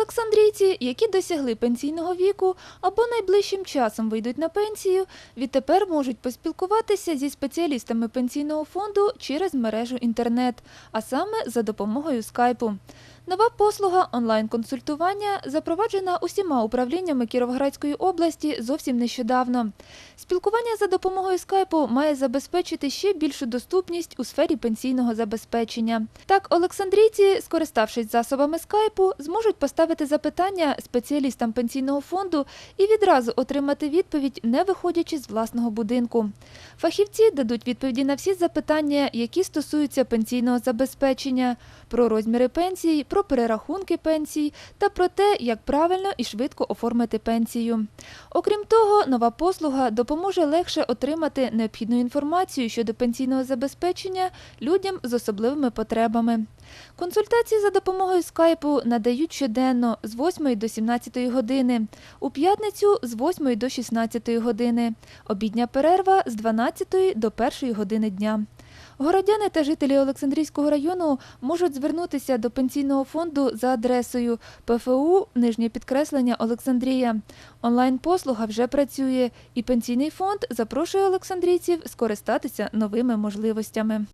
Олександрійці, які досягли пенсійного віку або найближчим часом вийдуть на пенсію, відтепер можуть поспілкуватися зі спеціалістами пенсійного фонду через мережу інтернет, а саме за допомогою скайпу. Нова послуга онлайн-консультування запроваджена усіма управліннями Кіровоградської області зовсім нещодавно. Спілкування за допомогою скайпу має забезпечити ще більшу доступність у сфері пенсійного забезпечення. Так, олександрійці, скориставшись засобами скайпу, зможуть поставити запитання спеціалістам пенсійного фонду і відразу отримати відповідь, не виходячи з власного будинку. Фахівці дадуть відповіді на всі запитання, які стосуються пенсійного забезпечення, про розміри пенсій, про перерахунки пенсій та про те, як правильно і швидко оформити пенсію. Окрім того, нова послуга допоможе легше отримати необхідну інформацію щодо пенсійного забезпечення людям з особливими потребами. Консультації за допомогою скайпу надають щоденно з 8 до 17 години, у п'ятницю з 8 до 16 години, обідня перерва з 12 до 1 години дня. Городяни та жителі Олександрійського району можуть звернутися до пенсійного фонду за адресою ПФУ Нижнє підкреслення Олександрія. Онлайн-послуга вже працює, і пенсійний фонд запрошує олександрійців скористатися новими можливостями.